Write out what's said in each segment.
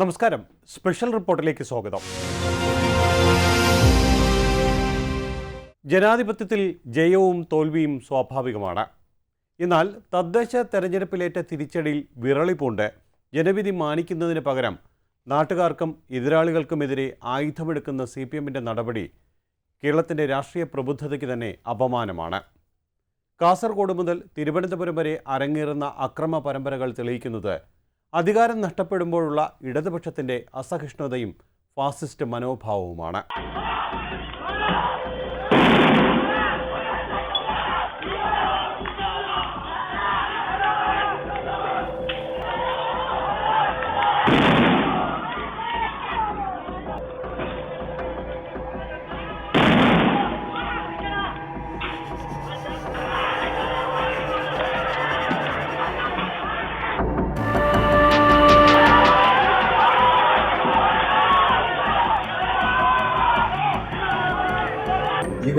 നമസ്കാരം. സ്പെഷ്യൽ റിപ്പോർട്ടിലേക്ക് സ്വാഗതം. ജനാധിപത്യത്തിൽ ജയവും തോൽവിയും സ്വാഭാവികമാണ്. എന്നാൽ തദ്ദേശ തെരഞ്ഞെടുപ്പിലേറ്റ തിരിച്ചടിയിൽ വിറളി പൂണ്ട് ജനവിധി മാനിക്കുന്നതിന് പകരം നാട്ടുകാർക്കും എതിരാളികൾക്കുമെതിരെ ആയുധമെടുക്കുന്ന സി പി എമ്മിന്റെ നടപടി കേരളത്തിന്റെ രാഷ്ട്രീയ പ്രബുദ്ധതയ്ക്ക് തന്നെ അപമാനമാണ്. കാസർഗോഡ് മുതൽ തിരുവനന്തപുരം വരെ അരങ്ങേറുന്ന അക്രമ പരമ്പരകൾ തെളിയിക്കുന്നത് അധികാരം നഷ്ടപ്പെടുമ്പോഴുള്ള ഇടതുപക്ഷത്തിന്റെ അസഹിഷ്ണുതയും ഫാസിസ്റ്റ് മനോഭാവവുമാണ്.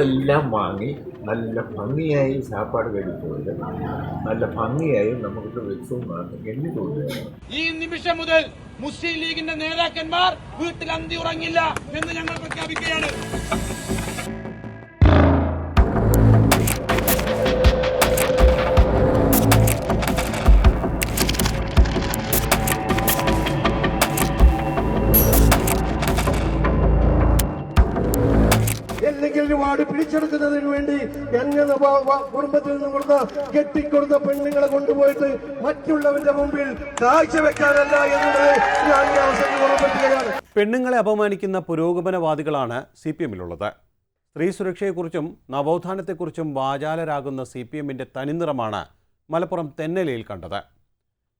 ഇതെല്ലാം വാങ്ങി നല്ല ഭംഗിയായി സാപ്പാട് കഴിച്ചുകൊണ്ട് നല്ല ഭംഗിയായി നമുക്ക് തോന്നുകയാണ് ഈ നിമിഷം മുതൽ മുസ്ലിം ലീഗിന്റെ നേതാക്കന്മാർ വീട്ടിൽ അന്തി ഉറങ്ങില്ല എന്ന് ഞങ്ങൾ പ്രഖ്യാപിക്കുകയാണ്. കുടുംബത്തിൽ നിന്ന് കൊടുത്ത കെട്ടിക്കൊടുത്ത പെണ്ണുങ്ങളെ കൊണ്ടുപോയിട്ട് മറ്റുള്ളവരുടെ മുമ്പിൽ കാഴ്ചവെക്കാനല്ല എന്നുള്ളത് ഞാൻ പെണ്ണുങ്ങളെ അപമാനിക്കുന്ന പുരോഗമനവാദികളാണ് സി പി എമ്മിലുള്ളത്. സ്ത്രീ സുരക്ഷയെക്കുറിച്ചും നവോത്ഥാനത്തെക്കുറിച്ചും വാചാലരാകുന്ന സി പി എമ്മിന്റെ തനിനിറമാണ് മലപ്പുറം തെന്നലയിൽ കണ്ടത്.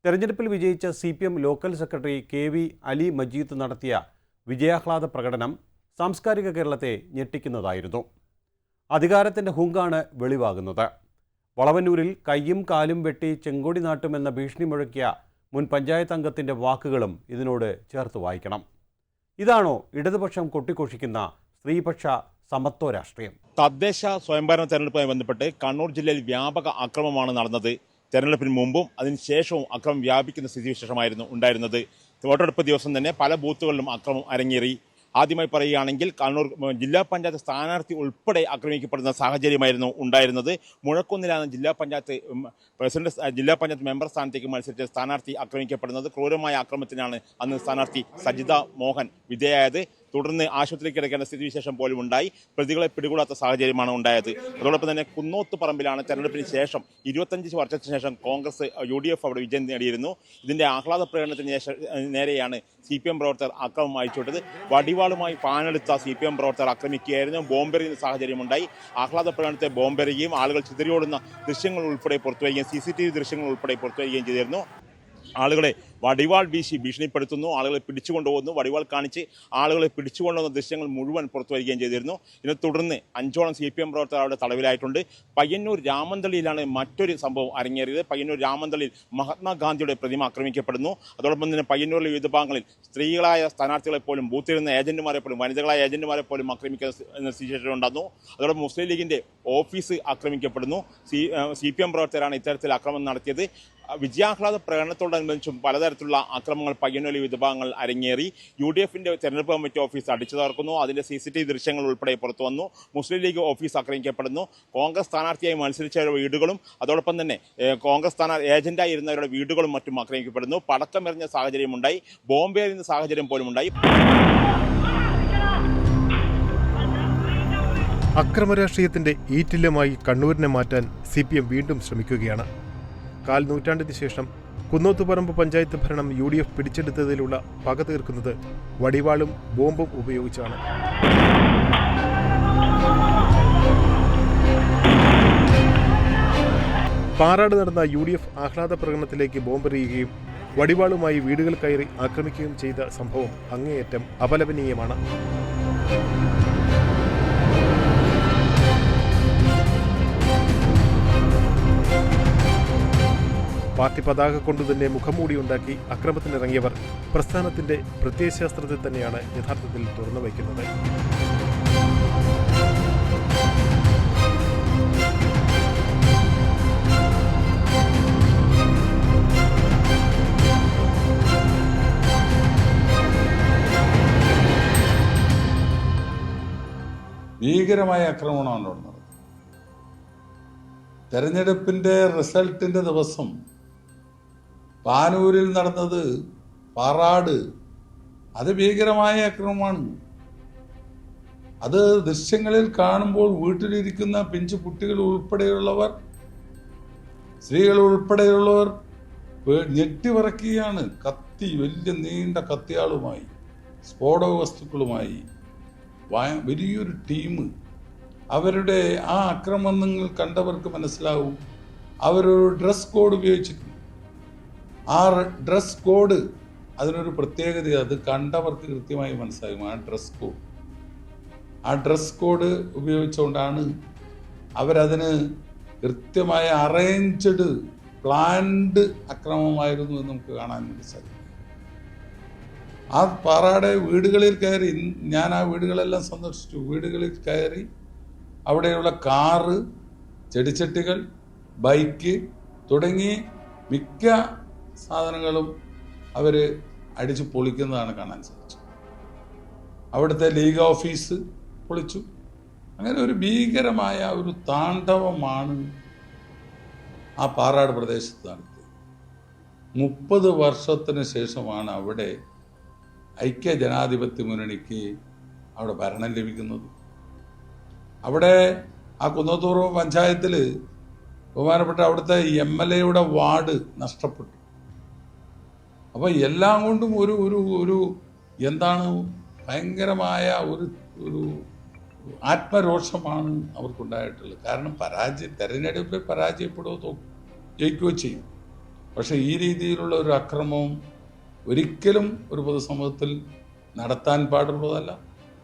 തെരഞ്ഞെടുപ്പിൽ വിജയിച്ച C P M local secretary K V Ali Majeed നടത്തിയ വിജയാഹ്ലാദ പ്രകടനം സാംസ്കാരിക കേരളത്തെ ഞെട്ടിക്കുന്നതായിരുന്നു. അധികാരത്തിന്റെ ഹുങ്കാണ് വെളിവാകുന്നത്. വളവന്നൂരിൽ കയ്യും കാലും വെട്ടി ചെങ്കൊടി നാട്ടുമെന്ന ഭീഷണി മുഴക്കിയ മുൻ പഞ്ചായത്ത് അംഗത്തിന്റെ വാക്കുകളും ഇതിനോട് ചേർത്ത് വായിക്കണം. ഇതാണോ ഇടതുപക്ഷം കൊട്ടിഘോഷിക്കുന്ന സ്ത്രീപക്ഷ സമത്വ രാഷ്ട്രീയം? തദ്ദേശ സ്വയംഭരണ തെരഞ്ഞെടുപ്പുമായി ബന്ധപ്പെട്ട് കണ്ണൂർ ജില്ലയിൽ വ്യാപക അക്രമമാണ് നടന്നത്. തെരഞ്ഞെടുപ്പിന് മുമ്പും അതിനുശേഷവും അക്രമം വ്യാപിക്കുന്ന സ്ഥിതിവിശേഷമായിരുന്നു ഉണ്ടായിരുന്നത്. വോട്ടെടുപ്പ് ദിവസം തന്നെ പല ബൂത്തുകളിലും അക്രമം അരങ്ങേറി. ആദ്യമായി പറയുകയാണെങ്കിൽ കണ്ണൂർ ജില്ലാ പഞ്ചായത്ത് സ്ഥാനാർത്ഥി ഉൾപ്പെടെ ആക്രമിക്കപ്പെടുന്ന സാഹചര്യമായിരുന്നു ഉണ്ടായിരുന്നത്. മുഴക്കുന്നിലാണ് ജില്ലാ പഞ്ചായത്ത് പ്രസിഡന്റ് ജില്ലാ പഞ്ചായത്ത് മെമ്പർ സ്ഥാനത്തേക്ക് മത്സരിച്ച സ്ഥാനാർത്ഥി ആക്രമിക്കപ്പെടുന്നത്. ക്രൂരമായ ആക്രമണത്തിനാണ് അന്ന് സ്ഥാനാർത്ഥി സജിത മോഹൻ വിധേയായത് തുടർന്ന് ആശുപത്രിയിൽ കിടക്കേണ്ട സ്ഥിതിവിശേഷം പോലും ഉണ്ടായി. പ്രതികളെ പിടികൂടാത്ത സാഹചര്യമാണ് ഉണ്ടായത്. അതോടൊപ്പം തന്നെ കുന്നോത്ത് പറമ്പിലാണ് തെരഞ്ഞെടുപ്പിന് ശേഷം ഇരുപത്തഞ്ച് വർഷത്തിന് ശേഷം കോൺഗ്രസ് യു ഡി എഫ് അവിടെ വിജയം നേടിയിരുന്നു. ഇതിന്റെ ആഹ്ലാദ പ്രകടനത്തിന് നേരെയാണ് സി പി എം പ്രവർത്തകർ അക്രമം അയച്ചുവിട്ടത് വടിവാളുമായി പാനെടുത്ത സി പി എം പ്രവർത്തകർ ആക്രമിക്കുകയായിരുന്നു. ബോംബെറിയുന്ന സാഹചര്യമുണ്ടായി. ആഹ്ലാദ പ്രകടനത്തെ ബോംബെറിയുകയും ആളുകൾ ചിതറിയോടുന്ന ദൃശ്യങ്ങൾ ഉൾപ്പെടെ പുറത്തുവരികയും സി സി ടി വി ദൃശ്യങ്ങൾ ഉൾപ്പെടെ പുറത്തുവരികയും ചെയ്തിരുന്നു. ആളുകളെ വടിവാൾ വീശി ഭീഷണിപ്പെടുത്തുന്നു ആളുകളെ പിടിച്ചുകൊണ്ടുപോകുന്നു. വടിവാൾ കാണിച്ച് ആളുകളെ പിടിച്ചുകൊണ്ടുവന്ന ദൃശ്യങ്ങൾ മുഴുവൻ പുറത്തു വരികയും ചെയ്തിരുന്നു. ഇതിനെ തുടർന്ന് അഞ്ചോളം സി പി എം പ്രവർത്തകർ അവിടെ തടവിലായിട്ടുണ്ട്. പയ്യന്നൂർ രാമന്തളിയിലാണ് മറ്റൊരു സംഭവം അരങ്ങേറിയത്. പയ്യന്നൂർ രാമന്തളിയിൽ മഹാത്മാഗാന്ധിയുടെ പ്രതിമ ആക്രമിക്കപ്പെടുന്നു. അതോടൊപ്പം തന്നെ പയ്യന്നൂരിലെ വിവിധ ഭാഗങ്ങളിൽ സ്ത്രീകളായ സ്ഥാനാർത്ഥികളെ പോലും ബൂത്തിരുന്ന ഏജന്റുമാരെ പോലും വനിതകളായ ഏജന്റുമാരെ പോലും ആക്രമിക്കുന്ന സിറ്റുവേഷൻ ഉണ്ടായിരുന്നു അതോടൊപ്പം മുസ്ലിം ലീഗിന്റെ ഓഫീസ് ആക്രമിക്കപ്പെടുന്നു. സി സി പി എം പ്രവർത്തകരാണ് ഇത്തരത്തിൽ ആക്രമണം നടത്തിയത്. വിജയാഹ്ലാദ പ്രകടനത്തോടനുബന്ധിച്ചും പലതരത്തിലുള്ള അക്രമങ്ങൾ പയ്യന്നൂലി വിഭാഗങ്ങൾ അരങ്ങേറി യു ഡി എഫിന്റെ തെരഞ്ഞെടുപ്പ് കമ്മിറ്റി ഓഫീസ് അടിച്ചു തകർക്കുന്നു. അതിന്റെ സി സി ടി വി ദൃശ്യങ്ങൾ ഉൾപ്പെടെ പുറത്തു വന്നു. മുസ്ലിം ലീഗ് ഓഫീസ് ആക്രമിക്കപ്പെടുന്നു. കോൺഗ്രസ് സ്ഥാനാർത്ഥിയായി മത്സരിച്ചവരുടെ വീടുകളും അതോടൊപ്പം തന്നെ കോൺഗ്രസ് സ്ഥാനാർത്ഥി ഏജന്റായി ഇരുന്നവരുടെ വീടുകളും മറ്റും ആക്രമിക്കപ്പെടുന്നു. പടക്കമെറിഞ്ഞ സാഹചര്യമുണ്ടായി ബോംബെ എറിയുന്ന സാഹചര്യം പോലും ഉണ്ടായി. അക്രമരാഷ്ട്രീയത്തിന്റെ ഈറ്റില്ലമായി കണ്ണൂരിനെ മാറ്റാൻ സി പി എം വീണ്ടും ശ്രമിക്കുകയാണ്. കാൽ നൂറ്റാണ്ടിന് ശേഷം കുന്നോത്തുപറമ്പ് പഞ്ചായത്ത് ഭരണം യു ഡി എഫ് പിടിച്ചെടുത്തതിലുള്ള പക തീർക്കുന്നത് വടിവാളും ബോംബും ഉപയോഗിച്ചാണ്. പാറാട് നടന്ന യു ഡി എഫ് ആഹ്ലാദ പ്രകടനത്തിലേക്ക് ബോംബെറിയുകയും വടിവാളുമായി വീടുകൾ കയറി ആക്രമിക്കുകയും ചെയ്ത സംഭവം അങ്ങേയറ്റം അപലപനീയമാണ്. പാർട്ടി പതാക കൊണ്ടുതന്നെ മുഖംമൂടിയുണ്ടാക്കി അക്രമത്തിനിറങ്ങിയവർ പ്രസ്ഥാനത്തിന്റെ പ്രത്യയശാസ്ത്രത്തെ തന്നെയാണ് യഥാർത്ഥത്തിൽ തുറന്നു വയ്ക്കുന്നത്. ഭീകരമായ ആക്രമണമാണ് തെരഞ്ഞെടുപ്പിന്റെ റിസൾട്ടിന്റെ ദിവസം പാനൂരിൽ നടന്നത് പാറാട്. അത് ഭീകരമായ അക്രമമാണ് അത് ദൃശ്യങ്ങളിൽ കാണുമ്പോൾ വീട്ടിലിരിക്കുന്ന പിഞ്ചു കുട്ടികൾ ഉൾപ്പെടെയുള്ളവർ സ്ത്രീകൾ ഉൾപ്പെടെയുള്ളവർ ഞെട്ടിവിറക്കുകയാണ്. കത്തി വലിയ നീണ്ട കത്തിയാളുമായി സ്ഫോടക വസ്തുക്കളുമായി. വലിയൊരു ടീം. അവരുടെ ആ ആക്രമണങ്ങൾ കണ്ടവർക്ക് മനസ്സിലാവും. അവരൊരു ഡ്രസ് കോഡ് ഉപയോഗിച്ചിട്ടുണ്ട്. ആ ഡ്രസ് കോഡ് അതിനൊരു പ്രത്യേകത അത് കണ്ടവർക്ക് കൃത്യമായി മനസ്സിലാകും. ആ ഡ്രസ് കോഡ് ആ ഡ്രസ് കോഡ് ഉപയോഗിച്ചുകൊണ്ടാണ് അവരതിന് കൃത്യമായ അറേഞ്ച്ഡ് പ്ലാൻഡ് അക്രമമായിരുന്നു എന്ന് നമുക്ക് കാണാൻ വേണ്ടി സാധിക്കും. ആ പാറാടെ വീടുകളിൽ കയറി ഞാൻ ആ വീടുകളെല്ലാം സന്ദർശിച്ചു. വീടുകളിൽ കയറി അവിടെയുള്ള കാറ് ചെടിച്ചട്ടികൾ ബൈക്ക് തുടങ്ങി മിക്ക സാധനങ്ങളും അവർ അടിച്ചു പൊളിക്കുന്നതാണ് കാണാൻ സാധിച്ചത്. അവിടുത്തെ ലീഗ് ഓഫീസ് പൊളിച്ചു. അങ്ങനെ ഒരു ഭീകരമായ ഒരു താണ്ഡവമാണ് ആ പാറാട് പ്രദേശത്ത് നടത്തിയത്. മുപ്പത് വർഷത്തിന് ശേഷമാണ് അവിടെ ഐക്യ ജനാധിപത്യ മുന്നണിക്ക് അവിടെ ഭരണം ലഭിക്കുന്നത്. അവിടെ ആ കുന്നത്തൂർ പഞ്ചായത്തിൽ ബഹുമാനപ്പെട്ട അവിടുത്തെ എം എൽ എയുടെ വാർഡ് നഷ്ടപ്പെട്ടു. അപ്പോൾ എല്ലാം കൊണ്ടും ഒരു ഒരു ഒരു എന്താണ് ഭയങ്കരമായ ഒരു ഒരു ആത്മരോഷമാണ് അവർക്കുണ്ടായിട്ടുള്ളത്. കാരണം പരാജയം തെരഞ്ഞെടുപ്പിൽ പരാജയപ്പെടുകയോ ജയിക്കുകയോ ചെയ്യും. പക്ഷേ ഈ രീതിയിലുള്ള ഒരു അക്രമവും ഒരിക്കലും ഒരു പൊതുസമൂഹത്തിൽ നടത്താൻ പാടുള്ളതല്ല.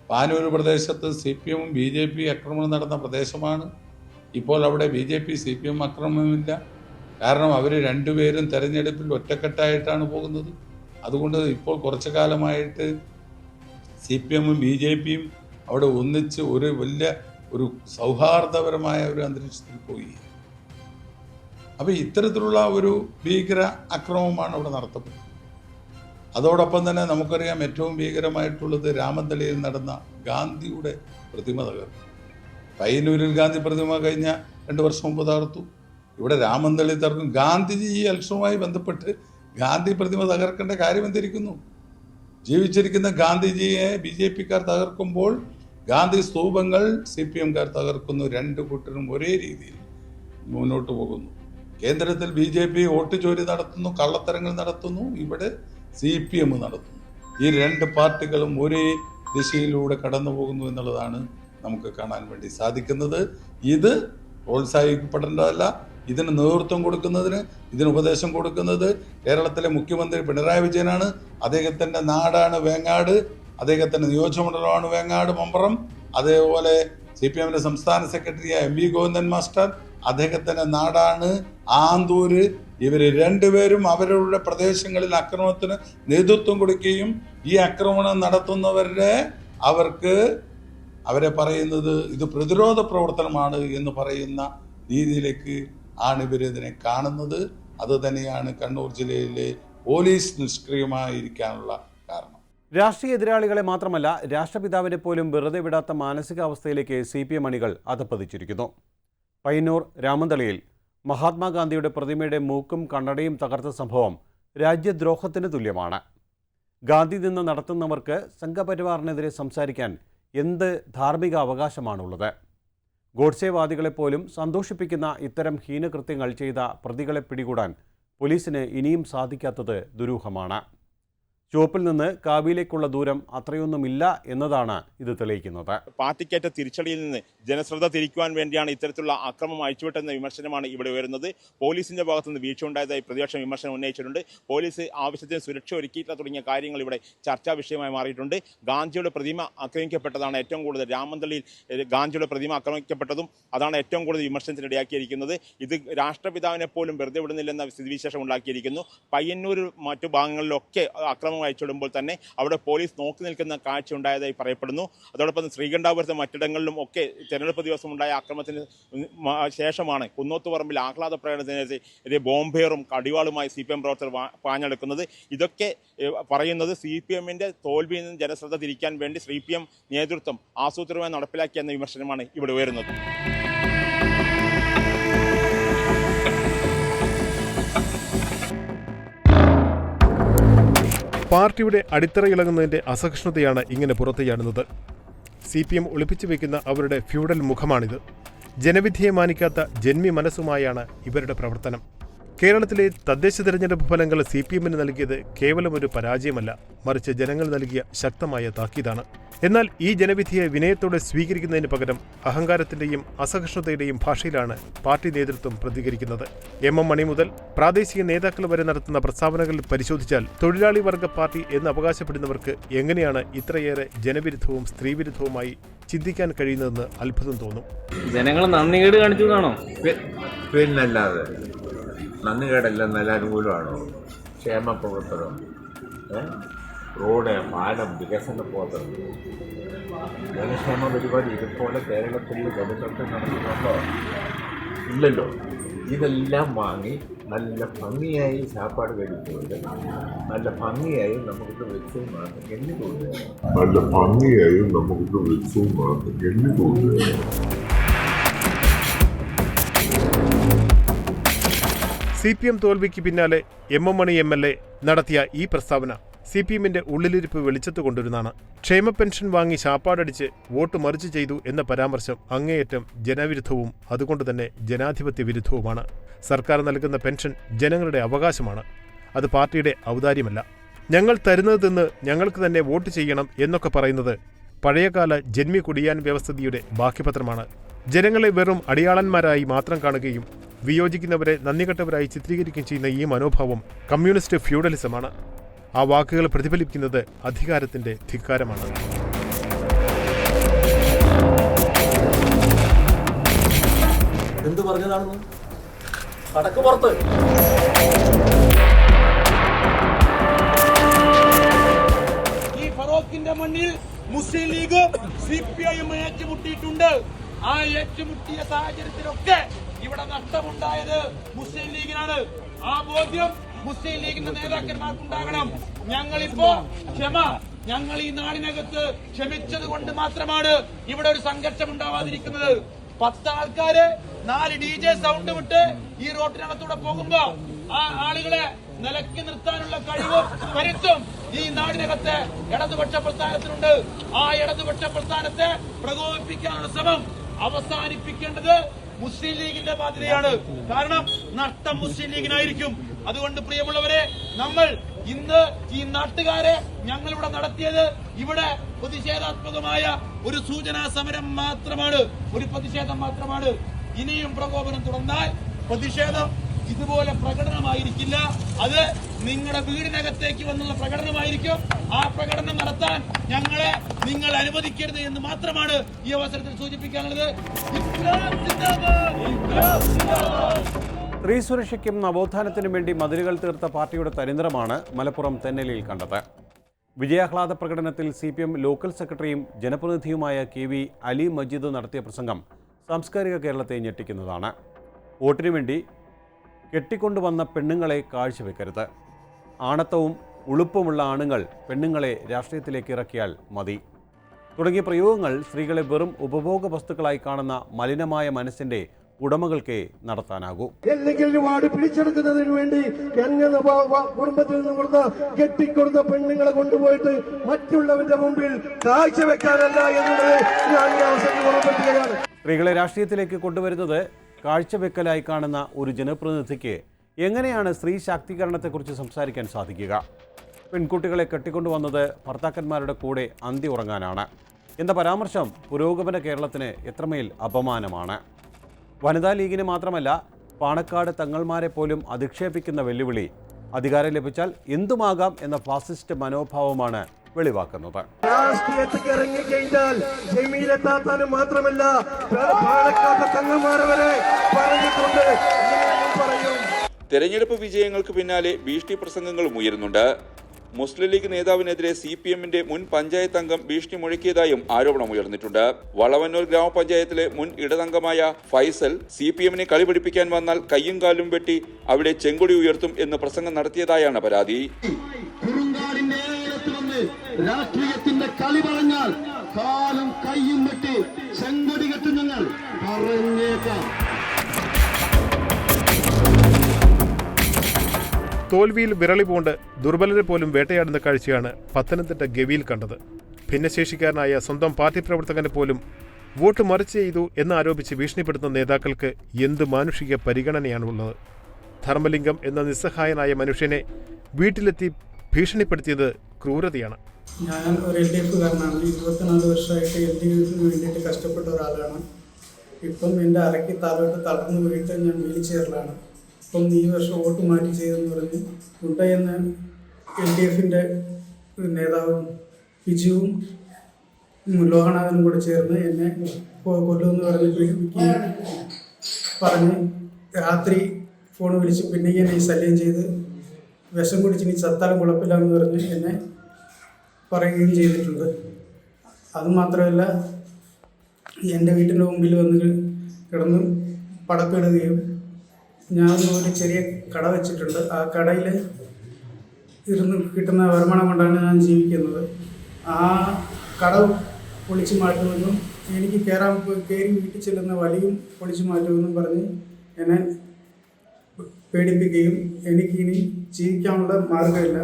പാനൂർ പ്രദേശത്ത് സി പി എമ്മും ബി ജെ പി ആക്രമണം നടന്ന പ്രദേശമാണ്. ഇപ്പോൾ അവിടെ B J P C P M ആക്രമണമില്ല കാരണം അവർ രണ്ടുപേരും തെരഞ്ഞെടുപ്പിൽ ഒറ്റക്കെട്ടായിട്ടാണ് പോകുന്നത്. അതുകൊണ്ട് ഇപ്പോൾ കുറച്ചു കാലമായിട്ട് സി പി എമ്മും ബി ജെ പിയും അവിടെ ഒന്നിച്ച് ഒരു വലിയ ഒരു സൗഹാർദ്ദപരമായ ഒരു അന്തരീക്ഷത്തിൽ പോയി. അപ്പോൾ ഇത്തരത്തിലുള്ള ഒരു ഭീകര അക്രമമാണ് അവിടെ നടത്തപ്പെട്ടത്. അതോടൊപ്പം തന്നെ നമുക്കറിയാം ഏറ്റവും ഭീകരമായിട്ടുള്ളത് രാമന്തളിയിൽ നടന്ന ഗാന്ധിയുടെ പ്രതിമ തകർത്തു. പയ്യന്നൂരിൽ ഗാന്ധി പ്രതിമ കഴിഞ്ഞ രണ്ട് വർഷം മുമ്പ് തകർത്തു. ഇവിടെ രാമന്തളി തർക്കം ഗാന്ധിജി ഈ ഇലക്ഷനുമായി ബന്ധപ്പെട്ട് ഗാന്ധി പ്രതിമ തകർക്കേണ്ട കാര്യം എന്തിരിക്കുന്നു? ജീവിച്ചിരിക്കുന്ന ഗാന്ധിജിയെ ബി ജെ പിക്കാർ തകർക്കുമ്പോൾ ഗാന്ധി സ്തൂപങ്ങൾ സി പി എംകാർ തകർക്കുന്നു. രണ്ട് കൂട്ടരും ഒരേ രീതിയിൽ മുന്നോട്ട് പോകുന്നു. കേന്ദ്രത്തിൽ ബി ജെ പി വോട്ട് ചോരി നടത്തുന്നു കള്ളത്തരങ്ങൾ നടത്തുന്നു. ഇവിടെ സി പി എം നടത്തുന്നു. ഈ രണ്ട് പാർട്ടികളും ഒരേ ദിശയിലൂടെ കടന്നു പോകുന്നു എന്നുള്ളതാണ് നമുക്ക് കാണാൻ വേണ്ടി സാധിക്കുന്നത്. ഇത് പ്രോത്സാഹിക്കപ്പെടേണ്ടതല്ല ഇതിന് നേതൃത്വം കൊടുക്കുന്നതിന് ഇതിന് ഉപദേശം കൊടുക്കുന്നത് കേരളത്തിലെ മുഖ്യമന്ത്രി പിണറായി വിജയനാണ്. അദ്ദേഹത്തിന്റെ നാടാണ് വേങ്ങാട്. അദ്ദേഹത്തിന്റെ നിയോജകമണ്ഡലമാണ് വേങ്ങാട് മമ്പറം. അതേപോലെ സി പി എമ്മിന്റെ സംസ്ഥാന സെക്രട്ടറിയായ എം വി ഗോവിന്ദൻ മാസ്റ്റർ. അദ്ദേഹത്തിന്റെ നാടാണ് ആന്തൂര്. ഇവർ രണ്ടുപേരും അവരുടെ പ്രദേശങ്ങളിൽ ആക്രമണത്തിന് നേതൃത്വം കൊടുക്കുകയും ഈ ആക്രമണം നടത്തുന്നവരുടെ അവർക്ക് അവരെ പറയുന്നത് ഇത് പ്രതിരോധ പ്രവർത്തനമാണ് എന്ന് പറയുന്ന രീതിയിലേക്ക് ആണ് ഇവർ ഇതിനെ കാണുന്നത്. അത് തന്നെയാണ് കണ്ണൂർ ജില്ലയിലെ പോലീസ് നിഷ്ക്രിയമായിരിക്കാനുള്ള കാരണം. രാഷ്ട്രീയ എതിരാളികളെ മാത്രമല്ല രാഷ്ട്രപിതാവിനെ പോലും വെറുതെ വിടാത്ത മാനസികാവസ്ഥയിലേക്ക് സി പി എം അണികൾ അധപ്പതിച്ചിരിക്കുന്നു. പയ്യന്നൂർ രാമന്തളിയിൽ മഹാത്മാഗാന്ധിയുടെ പ്രതിമയുടെ മൂക്കും കണ്ണടയും തകർത്ത സംഭവം രാജ്യദ്രോഹത്തിന് തുല്യമാണ്. ഗാന്ധി നിന്ന് നടത്തുന്നവർക്ക് സംഘപരിവാറിനെതിരെ സംസാരിക്കാൻ എന്ത് ധാർമ്മിക അവകാശമാണുള്ളത് ഗോഡ്സേവാദികളെപ്പോലും സന്തോഷിപ്പിക്കുന്ന ഇത്തരം ഹീനകൃത്യങ്ങൾ ചെയ്ത പ്രതികളെ പിടികൂടാൻ പോലീസിന് ഇനിയും സാധിക്കാത്തത് ദുരൂഹമാണ്. ചുവപ്പിൽ നിന്ന് കാവിയിലേക്കുള്ള ദൂരം അത്രയൊന്നുമില്ല എന്നതാണ് ഇത് തെളിയിക്കുന്നത്. പാർട്ടിക്കേറ്റ തിരിച്ചടിയിൽ നിന്ന് ജനശ്രദ്ധ തിരിക്കുവാൻ വേണ്ടിയാണ് ഇത്തരത്തിലുള്ള അക്രമം അഴിച്ചുവിട്ടെന്ന വിമർശനമാണ് ഇവിടെ ഉയരുന്നത്. പോലീസിന്റെ ഭാഗത്തു നിന്ന് വീഴ്ച ഉണ്ടായതായി പ്രതിപക്ഷം വിമർശനം ഉന്നയിച്ചിട്ടുണ്ട്. പോലീസ് ആവശ്യത്തിന് സുരക്ഷ ഒരുക്കിയിട്ടില്ല തുടങ്ങിയ കാര്യങ്ങൾ ഇവിടെ ചർച്ചാ വിഷയമായി മാറിയിട്ടുണ്ട്. ഗാന്ധിയുടെ പ്രതിമ ആക്രമിക്കപ്പെട്ടതാണ് ഏറ്റവും കൂടുതൽ. രാമന്തള്ളിയിൽ ഗാന്ധിയുടെ പ്രതിമ ആക്രമിക്കപ്പെട്ടതും അതാണ് ഏറ്റവും കൂടുതൽ വിമർശനത്തിനിടയാക്കിയിരിക്കുന്നത് ഇത് രാഷ്ട്രപിതാവിനെ പോലും വെറുതെ വിടുന്നില്ലെന്ന സ്ഥിതിവിശേഷം ഉണ്ടാക്കിയിരിക്കുന്നു. പയ്യന്നൂർ മറ്റു ഭാഗങ്ങളിലൊക്കെ അക്രമം അക്രമം അയച്ചിടുമ്പോൾ തന്നെ അവിടെ പോലീസ് നോക്കി നിൽക്കുന്ന കാഴ്ച ഉണ്ടായതായി പറയപ്പെടുന്നു. അതോടൊപ്പം ശ്രീകണ്ഠാപുരത്തെ മറ്റിടങ്ങളിലും ഒക്കെ തെരഞ്ഞെടുപ്പ് ദിവസം ഉണ്ടായ അക്രമത്തിന് ശേഷമാണ് കുന്നോത്തുപറമ്പിൽ ആഹ്ലാദ പ്രകടനത്തിനെതിരെ ബോംബേറും കടിവാളുമായി സി പി എം പ്രവർത്തകർ പാഞ്ഞെടുക്കുന്നത്. ഇതൊക്കെ പറയുന്നത് സി പി എമ്മിന്റെ തോൽവിയിൽ നിന്ന് ജനശ്രദ്ധ തിരിക്കാൻ വേണ്ടി സി പി എം നേതൃത്വം ആസൂത്രമായി നടപ്പിലാക്കിയെന്ന വിമർശനമാണ് ഇവിടെ ഉയരുന്നത്. പാർട്ടിയുടെ അടിത്തറ ഇളകുന്നതിന്റെ അസഹിഷ്ണുതയാണ് ഇങ്ങനെ പുറത്തുചാടുന്നത് സി പി എം ഒളിപ്പിച്ചു വെക്കുന്ന അവരുടെ ഫ്യൂഡൽ മുഖമാണിത്. ജനവിധിയെ മാനിക്കാത്ത ജന്മി മനസ്സുമായാണ് ഇവരുടെ പ്രവർത്തനം. കേരളത്തിലെ തദ്ദേശ തെരഞ്ഞെടുപ്പ് ഫലങ്ങൾ സി പി എമ്മിന് നൽകിയത് കേവലം ഒരു പരാജയമല്ല. മറിച്ച് ജനങ്ങൾ നൽകിയ ശക്തമായ താക്കീതാണ്. എന്നാൽ ഈ ജനവിധിയെ വിനയത്തോടെ സ്വീകരിക്കുന്നതിന് പകരം അഹങ്കാരത്തിന്റെയും അസഹിഷ്ണുതയുടെയും ഭാഷയിലാണ് പാർട്ടി നേതൃത്വം പ്രതികരിക്കുന്നത്. എം എം മണി മുതൽ പ്രാദേശിക നേതാക്കൾ വരെ നടത്തുന്ന പ്രസ്താവനകൾ പരിശോധിച്ചാൽ തൊഴിലാളി വർഗ പാർട്ടി എന്ന് അവകാശപ്പെടുന്നവർക്ക് എങ്ങനെയാണ് ഇത്രയേറെ ജനവിരുദ്ധവും സ്ത്രീവിരുദ്ധവുമായി ചിന്തിക്കാൻ കഴിയുന്നതെന്ന് അത്ഭുതം തോന്നും. ജനങ്ങൾ നന്ദികേട് കാണിച്ചു എന്നാണോ? പി- പിന്നല്ലാതെ. നന്ദികേടല്ല നല്ല അനുകൂലമാണോ ക്ഷേമ പ്രവർത്തനം? റോഡ് പാലം വികസന പ്രവർത്തനം ജനക്ഷേമ പരിപാടി ഇതുപോലെ കേരളത്തിൽ ജനങ്ങൾക്ക് നടത്തുന്നുണ്ടോ ഇല്ലല്ലോ. ഇതെല്ലാം വാങ്ങി നല്ല ഭംഗിയായി സാപ്പാട് കഴിക്കുന്നത് നല്ല ഭംഗിയായി നമുക്ക് വെച്ചും മാത്രം എണ്ണി തോന്നുകയാണ് നല്ല ഭംഗിയായും നമുക്ക് വെച്ചും മാത്രം എണ്ണി തോന്നുകയാണ് സി പി എം തോൽവിക്ക് പിന്നാലെ M M Mani M L A നടത്തിയ ഈ പ്രസ്താവന സി പി എമ്മിന്റെ ഉള്ളിലിരിപ്പ് വെളിച്ചത്ത് കൊണ്ടുവരുന്നതാണ്. ക്ഷേമ പെൻഷൻ വാങ്ങി ശാപ്പാടടിച്ച് വോട്ട് മറിച്ച് ചെയ്തു എന്ന പരാമർശം അങ്ങേയറ്റം ജനവിരുദ്ധവും അതുകൊണ്ട് തന്നെ ജനാധിപത്യ വിരുദ്ധവുമാണ്. സർക്കാർ നൽകുന്ന പെൻഷൻ ജനങ്ങളുടെ അവകാശമാണ്. അത് പാർട്ടിയുടെ ഔദാര്യമല്ല. ഞങ്ങൾ തരുന്നത് തിന്ന് ഞങ്ങൾക്ക് തന്നെ വോട്ട് ചെയ്യണം എന്നൊക്കെ പറയുന്നത് പഴയകാല ജന്മി കുടിയാൻ വ്യവസ്ഥിതിയുടെ ബാക്കിപത്രമാണ് ജനങ്ങളെ വെറും അടിയാളന്മാരായി മാത്രം കാണുകയും വിയോജിക്കുന്നവരെ നന്ദികെട്ടവരായി ചിത്രീകരിക്കുകയും ചെയ്യുന്ന ഈ മനോഭാവം കമ്മ്യൂണിസ്റ്റ് ഫ്യൂഡലിസമാണ്. ആ വാക്കുകൾ പ്രതിഫലിപ്പിക്കുന്നത് അധികാരത്തിന്റെ ധിക്കാരമാണ്. എന്ത് പറഞ്ഞതാണെന്ന് കടക്ക് പുറത്ത്. ഈ ഫറോക്കിന്റെ മണ്ണിൽ മുസ്ലിം ലീഗ് സി പി ഐയും ഏറ്റുമുട്ടിയിട്ടുണ്ട്. ആ ഏറ്റുമുട്ടിയ സാഹചര്യത്തിലൊക്കെ ഇവിടെ നഷ്ടമുണ്ടായത് മുസ്ലിം ലീഗിനാണ്. ആ ബോധ്യം മുസ്ലിം ലീഗിന്റെ നേതാക്കന്മാർക്കുണ്ടാകണം. ഞങ്ങളിപ്പോ ക്ഷമ ഞങ്ങൾ ഈ നാടിനകത്ത് ക്ഷമിച്ചത് കൊണ്ട് മാത്രമാണ് ഇവിടെ ഒരു സംഘർഷം ഉണ്ടാവാതിരിക്കുന്നത്. പത്ത് ആൾക്കാര് നാല് ഡി ജെ സൗണ്ട് വിട്ട് ഈ റോട്ടിനകത്തൂടെ പോകുമ്പോ ആ ആളുകളെ നിലക്കി നിർത്താനുള്ള കഴിവും കരുത്തും ഈ നാടിനകത്തെ ഇടതുപക്ഷ പ്രസ്ഥാനത്തിനുണ്ട്. ആ ഇടതുപക്ഷ പ്രസ്ഥാനത്തെ പ്രകോപിപ്പിക്കാനുള്ള ശ്രമം അവസാനിപ്പിക്കേണ്ടത് മുസ്ലിം ലീഗിന്റെ ബാധ്യതയാണ് കാരണം നഷ്ടം മുസ്ലിം ലീഗിനായിരിക്കും. അതുകൊണ്ട് പ്രിയമുള്ളവരെ നമ്മൾ ഇന്ന് ഈ നാട്ടുകാരെ ഞങ്ങൾ ഇവിടെ നടത്തിയത് ഇവിടെ പ്രതിഷേധാത്മകമായ ഒരു സൂചനാ സമരം മാത്രമാണ്. ഒരു പ്രതിഷേധം മാത്രമാണ്. ഇനിയും പ്രകോപനം തുടർന്നാൽ പ്രതിഷേധം ഇതുപോലെ പ്രകടനമായിരിക്കില്ല. അത് നിങ്ങളുടെ വീടിനകത്തേക്ക് വന്നുള്ള പ്രകടനമായിരിക്കും. ആ പ്രകടനം നടത്താൻ ഞങ്ങളെ നിങ്ങൾ അനുവദിക്കരുത് എന്ന് മാത്രമാണ് ഈ അവസരത്തിൽ സൂചിപ്പിക്കാനുള്ളത്! സ്ത്രീ സുരക്ഷയ്ക്കും നവോത്ഥാനത്തിനും വേണ്ടി മതിലുകൾ തീർത്ത പാർട്ടിയുടെ തരിന്തരമാണ് മലപ്പുറം തെന്നലിയിൽ കണ്ടത്. വിജയാഹ്ലാദ പ്രകടനത്തിൽ സി പി എം ലോക്കൽ സെക്രട്ടറിയും ജനപ്രതിനിധിയുമായ കെ വി അലി മജീദ് നടത്തിയ പ്രസംഗം സാംസ്കാരിക കേരളത്തെ ഞെട്ടിക്കുന്നതാണ്. വോട്ടിനു വേണ്ടി കെട്ടിക്കൊണ്ടുവന്ന പെണ്ണുങ്ങളെ കാഴ്ചവെക്കരുത്. ആണത്തവും ഉളുപ്പുമുള്ള ആണുങ്ങൾ പെണ്ണുങ്ങളെ രാഷ്ട്രീയത്തിലേക്ക് ഇറക്കിയാൽ മതി. തുടങ്ങിയ പ്രയോഗങ്ങൾ സ്ത്രീകളെ വെറും ഉപഭോഗ വസ്തുക്കളായി കാണുന്ന മലിനമായ മനസ്സിന്റെ ഉടമകൾക്കേ നടത്താനാകൂ. എന്തെങ്കിലും വാട് പിടിച്ചെടുക്കുന്നതിന് വേണ്ടി വ- കുടുംബത്തിൽ നിന്ന് കൊടുത്ത കെട്ടിക്കൊടുത്ത പെണ്ണുങ്ങളെ കൊണ്ടുപോയിട്ട് മറ്റുള്ളവന്റെ മുമ്പിൽ കാഴ്ചവെക്കാനല്ല എന്നുള്ളത് ഞാൻ ഈ അവസരത്തിൽ സ്ത്രീകളെ രാഷ്ട്രീയത്തിലേക്ക് കൊണ്ടുവരുന്നത് കാഴ്ചവെക്കലായി കാണുന്ന ഒരു ജനപ്രതിനിധിക്ക് എങ്ങനെയാണ് സ്ത്രീ ശാക്തീകരണത്തെക്കുറിച്ച് സംസാരിക്കാൻ സാധിക്കുക? പെൺകുട്ടികളെ കെട്ടിക്കൊണ്ടുവന്നത് ഭർത്താക്കന്മാരുടെ കൂടെ അന്തി ഉറങ്ങാനാണ്. എന്ന പരാമർശം പുരോഗമന കേരളത്തിന് എത്രമേൽ അപമാനമാണ്? വനിതാ ലീഗിന് മാത്രമല്ല പാണക്കാട് തങ്ങൾമാരെ പോലും അധിക്ഷേപിക്കുന്ന വെല്ലുവിളി അധികാരം ലഭിച്ചാൽ എന്തുമാകാം എന്ന ഫാസിസ്റ്റ് മനോഭാവമാണ് വെളിവാക്കുന്നത്. രാഷ്ട്രീയത്തിൽ ഇറങ്ങിക്കഴിഞ്ഞാൽ ജമീലെത്താത്താനും മാത്രമല്ല വരെ പറഞ്ഞിട്ടുണ്ട്. തെരഞ്ഞെടുപ്പ് വിജയങ്ങൾക്ക് പിന്നാലെ ഭീഷണി പ്രസംഗങ്ങളും ഉയരുന്നുണ്ട്. മുസ്ലിം ലീഗ് നേതാവിനെതിരെ സി പി എമ്മിന്റെ മുൻ പഞ്ചായത്ത് അംഗം ഭീഷണി മുഴക്കിയതായും ആരോപണമുയർന്നിട്ടുണ്ട് വളവന്നൂർ ഗ്രാമപഞ്ചായത്തിലെ മുൻ ഇടതംഗമായ ഫൈസൽ സി പി എമ്മിനെ കളി പിടിപ്പിക്കാൻ വന്നാൽ കയ്യും കാലും വെട്ടി അവിടെ ചെങ്കൊടി ഉയർത്തും എന്ന് പ്രസംഗം നടത്തിയതായാണ് പരാതി. രാഷ്ട്രീയത്തിന്റെ കളി പറഞ്ഞാൽ കാലും കയ്യും വെട്ടി ചെങ്കൊടി കെട്ടും ഞങ്ങൾ. പറഞ്ഞേക്കാം. തോൽവിയിൽ വിരളി പൂണ്ട് ദുർബലരെ പോലും വേട്ടയാടുന്ന കാഴ്ചയാണ് പത്തനംതിട്ട ഗവിയിൽ കണ്ടത്. ഭിന്നശേഷിക്കാരനായ സ്വന്തം പാർട്ടി പ്രവർത്തകനെ പോലും വോട്ട് മറിച്ച് ചെയ്തു എന്നാരോപിച്ച് ഭീഷണിപ്പെടുത്തുന്ന നേതാക്കൾക്ക് എന്ത് മാനുഷിക പരിഗണനയാണുള്ളത്? ധർമ്മലിംഗം എന്ന നിസ്സഹായനായ മനുഷ്യനെ വീട്ടിലെത്തി ഭീഷണിപ്പെടുത്തിയത് ക്രൂരതയാണ്. ഞാൻ ഒരു എൽ ഡി എഫുകാരനാണ് ഇരുപത്തിനാല് വർഷമായിട്ട് എൽ ഡി എഫിന് വേണ്ടിയിട്ട് കഷ്ടപ്പെട്ട ഒരാളാണ്. ഇപ്പം എന്റെ അരക്കി താഴോട്ട് തളർന്നു പോയിട്ട് ഞാൻ വീൽ ചെയറിലാണ്. ഇപ്പം ഈ വർഷം വോട്ട് മാറ്റി ചെയ്തെന്ന് പറഞ്ഞ് ഗുണ്ട എന്ന എൽ ഡി എഫിന്റെ നേതാവും ബിജുവും ലോഹനാഥനും കൂടെ ചേർന്ന് എന്നെ കൊല്ലുമെന്ന് പറഞ്ഞ് പറഞ്ഞ് രാത്രി ഫോൺ വിളിച്ച് പിന്നെയും എന്നെ ശല്യം ചെയ്ത് വിഷം കുടിച്ച് ഇനി ചത്താലും കുഴപ്പമില്ല എന്ന് പറഞ്ഞ് എന്നെ പറയുകയും ചെയ്തിട്ടുണ്ട്. അതുമാത്രമല്ല എന്റെ വീട്ടിന്റെ മുമ്പിൽ വന്ന് കിടന്ന് പടക്കിടുകയും ഞാൻ ഒരു ചെറിയ കട വെച്ചിട്ടുണ്ട്. ആ കടയിൽ ഇരുന്ന് കിട്ടുന്ന വരുമാനം കൊണ്ടാണ് ഞാൻ ജീവിക്കുന്നത്. ആ കട പൊളിച്ചു മാറ്റുമെന്നും എനിക്ക് കയറാൻ കയറി വീട്ടിൽ ചെല്ലുന്ന വലിയും പൊളിച്ചു മാറ്റുമെന്നും പറഞ്ഞ് എന്നെ പേടിപ്പിക്കുകയും എനിക്കിനി ജീവിക്കാനുള്ള മാർഗമില്ല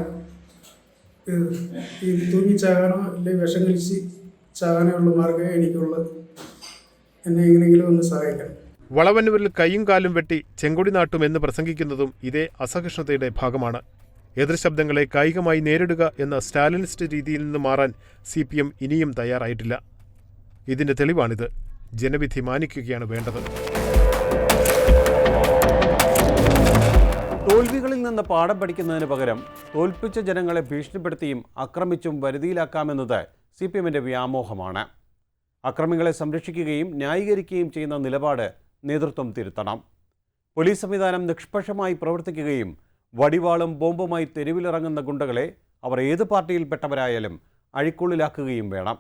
ഈ ഈ തൂങ്ങിച്ചാകാനോ അല്ലെങ്കിൽ വിഷം കഴിച്ച് ചാകാനോ ഉള്ള മാർഗമേ എനിക്കുള്ളത് എന്നെ എങ്ങനെയെങ്കിലും ഒന്ന് സഹായിക്കണം. വളവന്നൂരിൽ കൈയും കാലും വെട്ടി ചെങ്കൊടി നാട്ടുമെന്ന് പ്രസംഗിക്കുന്നതും ഇതേ അസഹിഷ്ണുതയുടെ ഭാഗമാണ്. എതിർശബ്ദങ്ങളെ കായികമായി നേരിടുക എന്ന സ്റ്റാലിനിസ്റ്റ് രീതിയിൽ നിന്ന് മാറാൻ സി പി എം ഇനിയും തയ്യാറായിട്ടില്ല. ഇതിന്റെ തെളിവാണിത്. ജനവിധി മാനിക്കുകയാണ് വേണ്ടത്. തോൽവികളിൽ നിന്ന് പാഠം പഠിക്കുന്നതിന് പകരം തോൽപ്പിച്ച ജനങ്ങളെ ഭീഷണിപ്പെടുത്തിയും ആക്രമിച്ചും വരുതിയിലാക്കാമെന്നത് സി പി എമ്മിന്റെ വ്യാമോഹമാണ്. അക്രമികളെ സംരക്ഷിക്കുകയും ന്യായീകരിക്കുകയും ചെയ്യുന്ന നിലപാട് നേതൃത്വം തിരുത്തണം. പോലീസ് സംവിധാനം നിഷ്പക്ഷമായി പ്രവർത്തിക്കുകയും വടിവാളും ബോംബുമായി തെരുവിലിറങ്ങുന്ന ഗുണ്ടകളെ അവർ ഏത് പാർട്ടിയിൽപ്പെട്ടവരായാലും അഴിക്കുള്ളിലാക്കുകയും വേണം.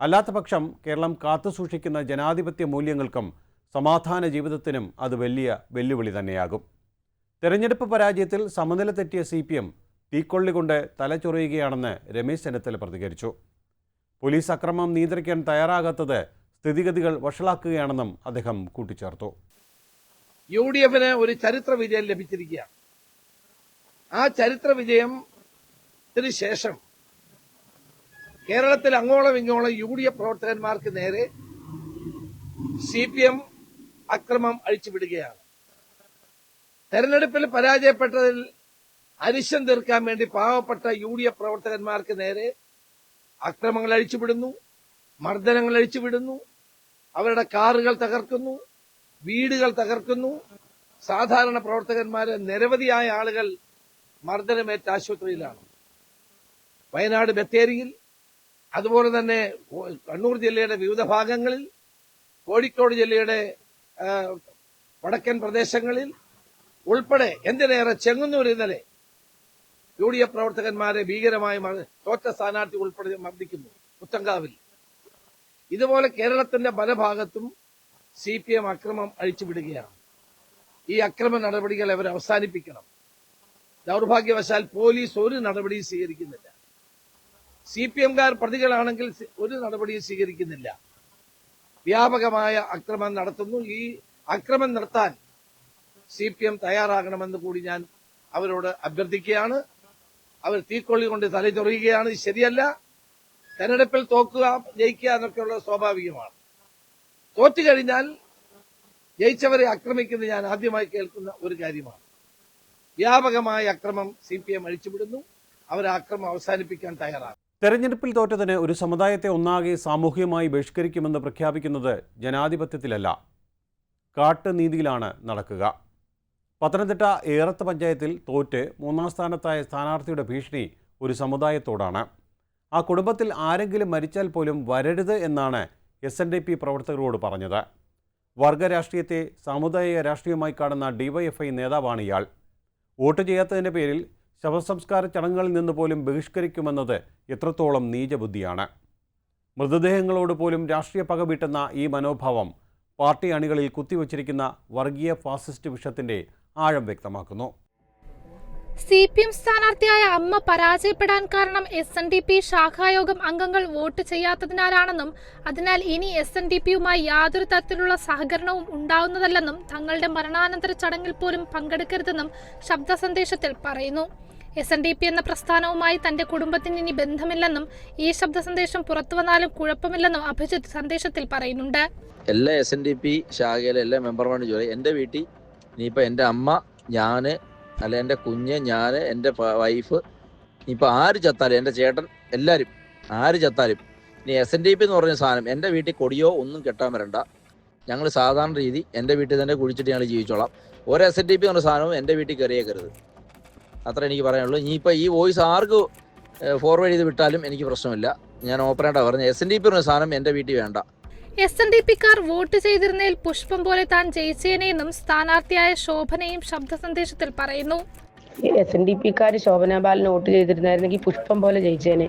അല്ലാത്തപക്ഷം കേരളം കാത്തുസൂക്ഷിക്കുന്ന ജനാധിപത്യ മൂല്യങ്ങൾക്കും സമാധാന ജീവിതത്തിനും അത് വലിയ വെല്ലുവിളി തന്നെയാകും. തെരഞ്ഞെടുപ്പ് പരാജയത്തിൽ സമനില തെറ്റിയ സി പി എം തീക്കൊള്ളി കൊണ്ട് തലചൊറിയുകയാണെന്ന് രമേശ് ചെന്നിത്തല പ്രതികരിച്ചു. പോലീസ് അക്രമം നിയന്ത്രിക്കാൻ തയ്യാറാകാത്തത് സ്ഥിതിഗതികൾ വഷളാക്കുകയാണെന്നും അദ്ദേഹം കൂട്ടിച്ചേർത്തു. യു ഡി എഫിന് ഒരു ചരിത്ര വിജയം ലഭിച്ചിരിക്കുകയാണ്. ആ ചരിത്ര വിജയത്തിന് ശേഷം കേരളത്തിൽ അങ്ങോളം ഇങ്ങോളം യു ഡി എഫ് പ്രവർത്തകന്മാർക്ക് നേരെ സി പി എം അക്രമം അഴിച്ചുവിടുകയാണ്. തെരഞ്ഞെടുപ്പിൽ പരാജയപ്പെട്ടതിൽ അരിശം തീർക്കാൻ വേണ്ടി പാവപ്പെട്ട യു ഡി എഫ് പ്രവർത്തകന്മാർക്ക് നേരെ അക്രമങ്ങൾ അഴിച്ചുവിടുന്നു മർദ്ദനങ്ങൾ അഴിച്ചുവിടുന്നു അവരുടെ കാറുകൾ തകർക്കുന്നു വീടുകൾ തകർക്കുന്നു. സാധാരണ പ്രവർത്തകന്മാര് നിരവധിയായ ആളുകൾ മർദ്ദനമേറ്റ ആശുപത്രിയിലാണ്. വയനാട് ബത്തേരിയിൽ അതുപോലെ തന്നെ കണ്ണൂർ ജില്ലയുടെ വിവിധ ഭാഗങ്ങളിൽ കോഴിക്കോട് ജില്ലയുടെ വടക്കൻ പ്രദേശങ്ങളിൽ ഉൾപ്പെടെ എന്തിനേറെ ചെങ്ങന്നൂർ ഇന്നലെ യു ഡി എഫ് പ്രവർത്തകന്മാരെ ഭീകരമായി തോറ്റ സ്ഥാനാർത്ഥി ഉൾപ്പെടെ മർദ്ദിക്കുന്നു. പുത്തങ്കാവിൽ ഇതുപോലെ കേരളത്തിന്റെ പല ഭാഗത്തും സി പി എം അക്രമം അഴിച്ചുവിടുകയാണ്. ഈ അക്രമ നടപടികൾ അവർ അവസാനിപ്പിക്കണം. ദൗർഭാഗ്യവശാൽ പോലീസ് ഒരു നടപടിയും സ്വീകരിക്കുന്നില്ല. സി പി എംകാർ പ്രതികളാണെങ്കിൽ ഒരു നടപടിയും സ്വീകരിക്കുന്നില്ല. വ്യാപകമായ അക്രമം നടത്തുന്നു. ഈ അക്രമം നിർത്താൻ സി പി എം തയ്യാറാകണമെന്ന് കൂടി ഞാൻ അവരോട് അഭ്യർത്ഥിക്കുകയാണ്. അവർ തീക്കൊള്ളി കൊണ്ട് തലചൊറിയുകയാണ്. ശരിയല്ല. തെരഞ്ഞെടുപ്പിൽ തോക്കുക ജയിക്കുക എന്നൊക്കെയുള്ള സ്വാഭാവികമാണ്. തോറ്റു കഴിഞ്ഞാൽ ജയിച്ചവരെ ആക്രമിക്കുന്നത് ഞാൻ ആദ്യമായി കേൾക്കുന്ന ഒരു കാര്യമാണ്. വ്യാപകമായ അക്രമം സി പി എം അഴിച്ചുവിടുന്നു. അവർ അക്രമം അവസാനിപ്പിക്കാൻ തയ്യാറാണ്. തെരഞ്ഞെടുപ്പിൽ തോറ്റതിന് ഒരു സമുദായത്തെ ഒന്നാകെ സാമൂഹികമായി ബഹിഷ്കരിക്കുമെന്ന് പ്രഖ്യാപിക്കുന്നത് ജനാധിപത്യത്തിലല്ല. കാട്ടുനീതിയിലാണ് നടക്കുക. പത്തനംതിട്ട ഏറത്ത് പഞ്ചായത്തിൽ തോറ്റ് മൂന്നാം സ്ഥാനത്തായ സ്ഥാനാർത്ഥിയുടെ ഭീഷണി ഒരു സമുദായത്തോടാണ്. ആ കുടുംബത്തിൽ ആരെങ്കിലും മരിച്ചാൽ പോലും വരരുത് എന്നാണ് എസ് എൻ ഡി പി പ്രവർത്തകരോട് പറഞ്ഞത്. വർഗരാഷ്ട്രീയത്തെ സാമുദായിക രാഷ്ട്രീയമായി കാണുന്ന ഡിവൈഎഫ്ഐ നേതാവാണ് ഇയാൾ. വോട്ട് ചെയ്യാത്തതിന്റെ പേരിൽ ശവസംസ്കാര ചടങ്ങുകളിൽ നിന്ന് പോലും ബഹിഷ്കരിക്കുമെന്നത് എത്രത്തോളം നീചബുദ്ധിയാണ്. മൃതദേഹങ്ങളോട് പോലും രാഷ്ട്രീയ പകവീട്ടുന്ന ഈ മനോഭാവം പാർട്ടി അണികളിൽ കുത്തിവച്ചിരിക്കുന്ന വർഗീയ ഫാസിസ്റ്റ് വിഷത്തിന്റെ ആഴം വ്യക്തമാക്കുന്നു. സി പി എം സ്ഥാനാർത്ഥിയായ അമ്മ പരാജയപ്പെടാൻ കാരണം എസ് എൻ ഡി പി ശാഖായോഗം അംഗങ്ങൾ വോട്ട് ചെയ്യാത്തതിനാലാണെന്നും അതിനാൽ ഇനി എസ് എൻ ഡി പിയുമായി യാതൊരു തരത്തിലുള്ള സഹകരണവും ഉണ്ടാവുന്നതല്ലെന്നും തങ്ങളുടെ മരണാനന്തര ചടങ്ങിൽ പോലും പങ്കെടുക്കരുതെന്നും ശബ്ദ സന്ദേശത്തിൽ പറയുന്നു. എസ് എൻ ഡി പി എന്ന പ്രസ്ഥാനവുമായി തന്റെ കുടുംബത്തിന് ഇനി ബന്ധമില്ലെന്നും ഈ ശബ്ദ സന്ദേശം പുറത്തു വന്നാലും കുഴപ്പമില്ലെന്നും അഭിജിത്ത് സന്ദേശത്തിൽ പറയുന്നുണ്ട്. എല്ലാ എസ് എൻ ഡി പി ശാഖയിലെ എല്ലാ മെമ്പർമാരും ജോലി എന്റെ വീട്ടിൽ ഇനിയിപ്പോൾ എന്റെ അമ്മ ഞാൻ അല്ല എന്റെ കുഞ്ഞ് ഞാൻ എന്റെ വൈഫ് ഇപ്പം ആര് ചത്താലും എന്റെ ചേട്ടൻ എല്ലാവരും ആര് ചത്താലും ഇനി എസ് എൻ ഡി പി എന്ന് പറഞ്ഞ സാധനം എന്റെ വീട്ടിൽ കൊടിയോ ഒന്നും കെട്ടാൻ വരണ്ട. ഞങ്ങൾ സാധാരണ രീതി എന്റെ വീട്ടിൽ തന്നെ കുഴിച്ചിട്ട് ഞങ്ങൾ ജീവിച്ചോളാം. ഒരു എസ് എൻ ഡി പി എന്ന് പറഞ്ഞ സാധനവും എന്റെ വീട്ടിൽ കയറിയേക്കരുത്. അത്ര എനിക്ക് പറയാനുള്ളൂ. ഇനിയിപ്പോൾ ഈ വോയിസ് ആർക്ക് ഫോർവേഡ് ചെയ്ത് വിട്ടാലും എനിക്ക് പ്രശ്നമില്ല. ഞാൻ ഓപ്പറേറ്റർ പറഞ്ഞു എസ് എൻ ഡി പി പറഞ്ഞ സാധനം എന്റെ വീട്ടിൽ വേണ്ട. എസ് എൻ ഡി പിക്കാർ വോട്ട് ചെയ്തിരുന്നതിൽ പുഷ്പം പോലെ താൻ ജയിച്ചേനെയെന്നും സ്ഥാനാർത്ഥിയായ ശോഭനയും ശബ്ദ സന്ദേശത്തിൽ പറയുന്നു. എസ് എൻ ഡി പിക്കാർ ശോഭന ബാലിന് വോട്ട് ചെയ്തിരുന്നായിരുന്നെങ്കിൽ പുഷ്പം പോലെ ജയിച്ചേനെ.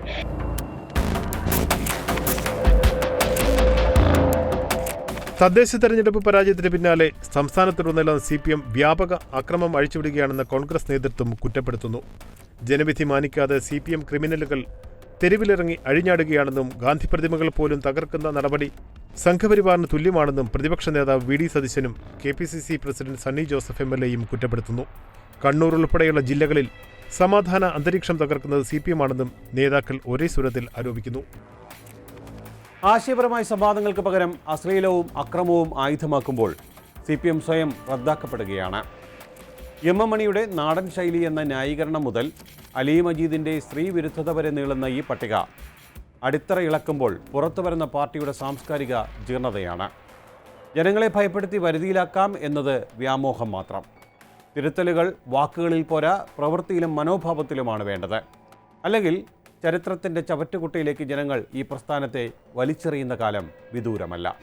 തദ്ദേശ തെരഞ്ഞെടുപ്പ് പരാജയത്തിന് പിന്നാലെ സംസ്ഥാനത്തുടനീളം സി പി എം വ്യാപക അക്രമം അഴിച്ചുവിടുകയാണെന്ന് കോൺഗ്രസ് നേതൃത്വം കുറ്റപ്പെടുത്തുന്നു. ജനവിധി മാനിക്കാതെ സി പി എം ക്രിമിനലുകൾ തെരുവിലിറങ്ങി അഴിഞ്ഞാടുകയാണെന്നും ഗാന്ധി പ്രതിമകൾ പോലും തകർക്കുന്ന നടപടി സംഘപരിവാറിന് തുല്യമാണെന്നും പ്രതിപക്ഷ നേതാവ് വി ഡി സതീശനും K P C C president Sunny Joseph M L എയും കുറ്റപ്പെടുത്തുന്നു. കണ്ണൂർ ഉൾപ്പെടെയുള്ള ജില്ലകളിൽ സമാധാന അന്തരീക്ഷം തകർക്കുന്നത് സി പി എം ആണെന്നും നേതാക്കൾ ഒരേ സ്വരത്തിൽ ആരോപിക്കുന്നു. ആശയപരമായ സംവാദങ്ങൾക്ക് പകരം അശ്ലീലവും അക്രമവും ആയുധമാക്കുമ്പോൾ സി സ്വയം റദ്ദാക്കപ്പെടുകയാണ്. എം എം മണിയുടെ നാടൻ ശൈലി എന്ന ന്യായീകരണം മുതൽ അലി മജീദിന്റെ സ്ത്രീ വിരുദ്ധത വരെ നീളുന്ന ഈ പട്ടിക അടിത്തറ ഇളക്കുമ്പോൾ പുറത്തു വരുന്ന പാർട്ടിയുടെ സാംസ്കാരിക ജീർണതയാണ്. ജനങ്ങളെ ഭയപ്പെടുത്തി വരുതിയിലാക്കാം എന്നത് വ്യാമോഹം മാത്രം. തിരുത്തലുകൾ വാക്കുകളിൽ പോരാ പ്രവൃത്തിയിലും മനോഭാവത്തിലുമാണ് വേണ്ടത്. അല്ലെങ്കിൽ ചരിത്രത്തിന്റെ ചവറ്റുകുട്ടയിലേക്ക് ജനങ്ങൾ ഈ പ്രസ്ഥാനത്തെ വലിച്ചെറിയുന്ന കാലം വിദൂരമല്ല.